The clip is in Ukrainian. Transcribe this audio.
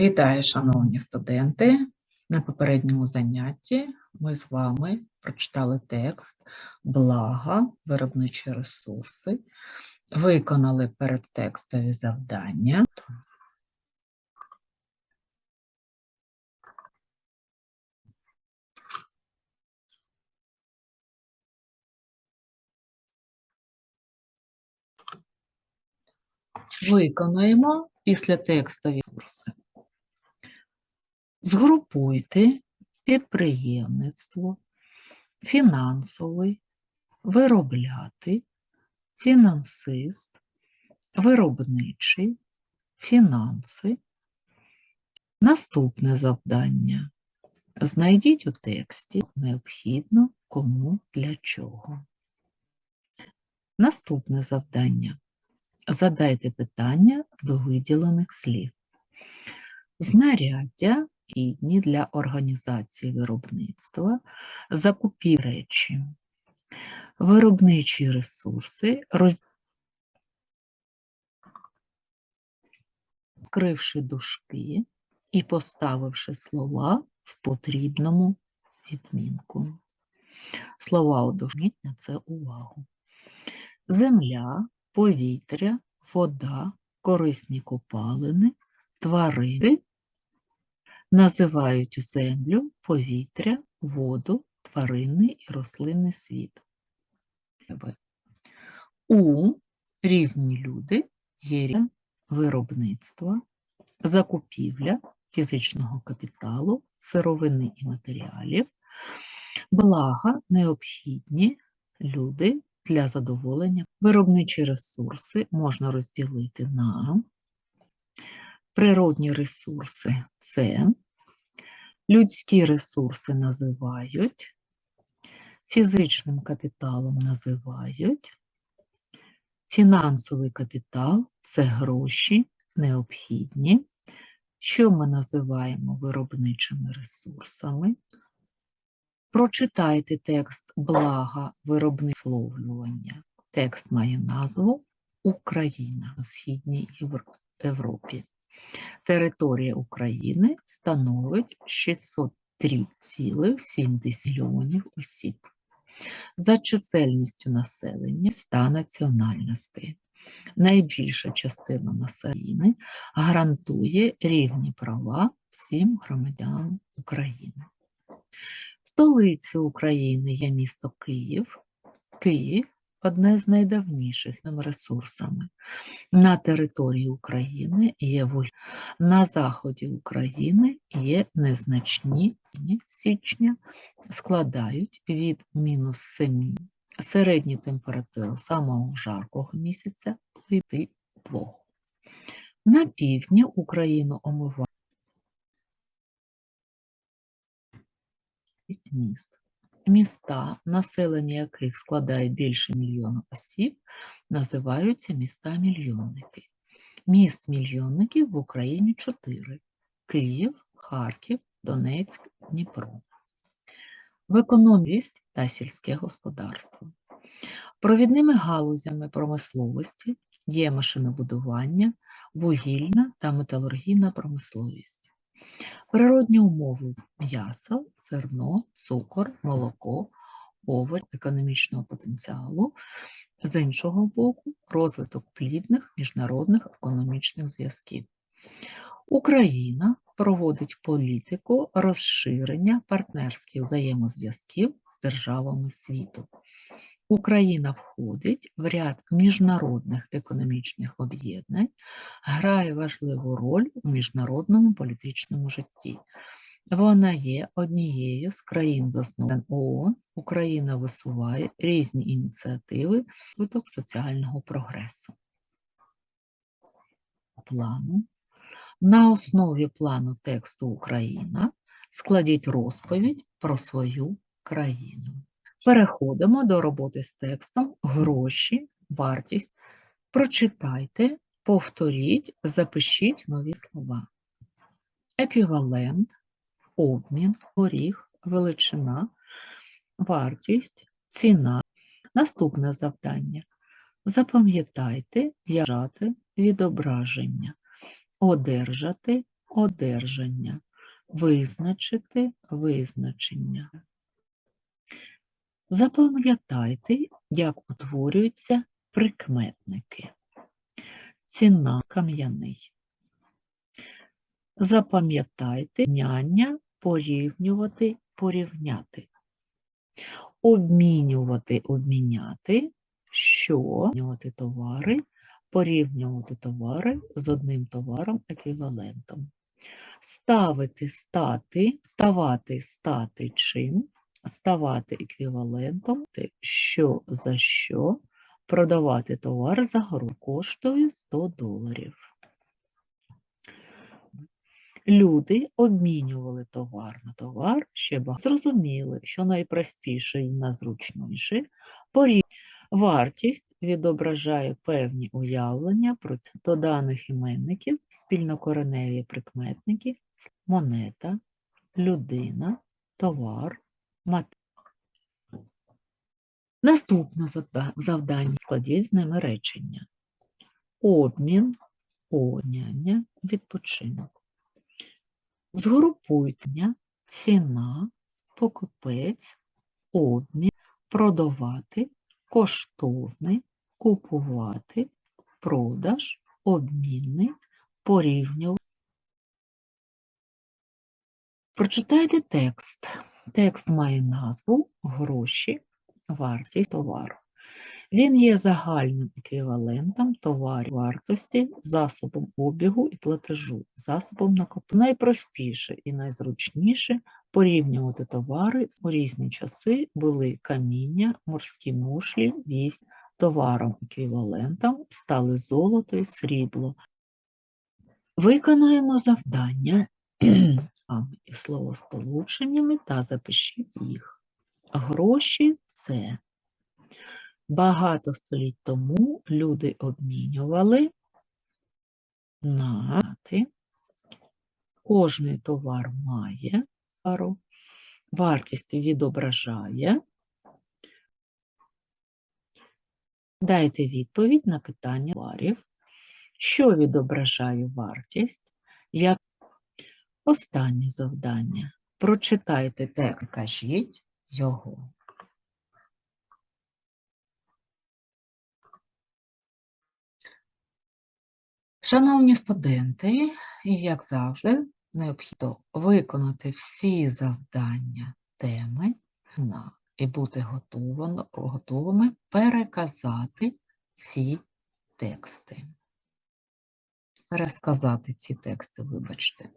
Вітаю, шановні студенти! На попередньому занятті ми з вами прочитали текст Блага, виробничі ресурси, виконали передтекстові завдання. Виконуємо після текстові ресурси. Згрупуйте підприємництво, фінансовий, виробляти, фінансист, виробничий, фінанси. Наступне завдання. Знайдіть у тексті необхідно кому для чого. Наступне завдання. Задайте питання до виділених слів. Знаряддя гідні для організації виробництва, закупі речі, виробничі ресурси, роз... відкривши дужки і поставивши слова в потрібному відмінку. Слова удовжніть на це увагу. Земля, повітря, вода, корисні копалини, тварини називають землю, повітря, воду, тваринний і рослинний світ. У різні люди є виробництва, закупівля фізичного капіталу, сировини і матеріалів, блага необхідні люди для задоволення. Виробничі ресурси можна розділити на природні ресурси це людські ресурси називають, фізичним капіталом називають, фінансовий капітал це гроші необхідні, що ми називаємо виробничими ресурсами. Прочитайте текст блага виробництвовлювання. Текст має назву Україна у Східній Європі. Територія України становить 603,7 мільйонів осіб. За чисельністю населення ста національностей. Найбільша частина населення гарантує рівні права всім громадянам України. Столицею України є місто Київ. Київ одне з найдавніших ресурсами. На території України є вугілля. На заході України є незначні січня, складають від мінус 7 середні температури самого жаркого місяця до 2. На півдні Україну омиває міст. Міста, населення яких складає більше мільйона осіб, називаються міста-мільйонники. Міст мільйонників в Україні чотири: Київ, Харків, Донецьк, Дніпро. В економість та сільське господарство. Провідними галузями промисловості є машинобудування, вугільна та металургійна промисловість. Природні умови м'ясо, зерно, цукор, молоко, овоч економічного потенціалу, з іншого боку, розвиток плідних міжнародних економічних зв'язків. Україна проводить політику розширення партнерських взаємозв'язків з державами світу. Україна входить в ряд міжнародних економічних об'єднань, грає важливу роль у міжнародному політичному житті. Вона є однією з країн засновань ООН. Україна висуває різні ініціативи розвиток соціального прогресу. Плану. На основі плану тексту Україна складіть розповідь про свою країну. Переходимо до роботи з текстом гроші, вартість. Прочитайте, повторіть, запишіть нові слова. Еквівалент, обмін, горіх, величина, вартість, ціна. Наступне завдання. Запам'ятайте, яжати відображення, одержати, одержання, визначити визначення. Запам'ятайте, як утворюються прикметники. Ціна кам'яний. Запам'ятайте няння порівнювати, порівняти. Обмінювати, обміняти, що товари, порівнювати товари з одним товаром еквівалентом. Ставити, стати, ставати, стати чим, ставати еквівалентом, що за що, продавати товар за гру коштує 100 доларів. Люди обмінювали товар на товар, ще зрозуміли, що найпростіше і найзручніше порів... Вартість відображає певні уявлення про ц- до даних іменників, спільнокореневі прикметники, монета, людина, товар, мат. Наступне завдання складіть з ними речення. Обмін, обміняння, відпочинок. Згрупуйте ціна, покупець, обмін, продавати, коштовний, купувати, продаж, обмінний, порівнювати. Прочитайте текст. Текст має назву гроші, вартість товару. Він є загальним еквівалентом товарів вартості, засобом обігу і платежу, засобом накоплення. Найпростіше і найзручніше порівнювати товари у різні часи були каміння, морські мушлі, вівсь, товаром еквівалентом стали золото і срібло. Виконаємо завдання а, із словосполученнями та запишіть їх. Гроші це Багато століть тому люди обмінювали на ти. Кожний товар має пару, вартість відображає. Дайте відповідь на питання товарів, що відображає вартість, останнє завдання. Прочитайте текст, кажіть його. Шановні студенти, як завжди, необхідно виконати всі завдання теми і бути готовими переказати ці тексти. Пересказати ці тексти, вибачте.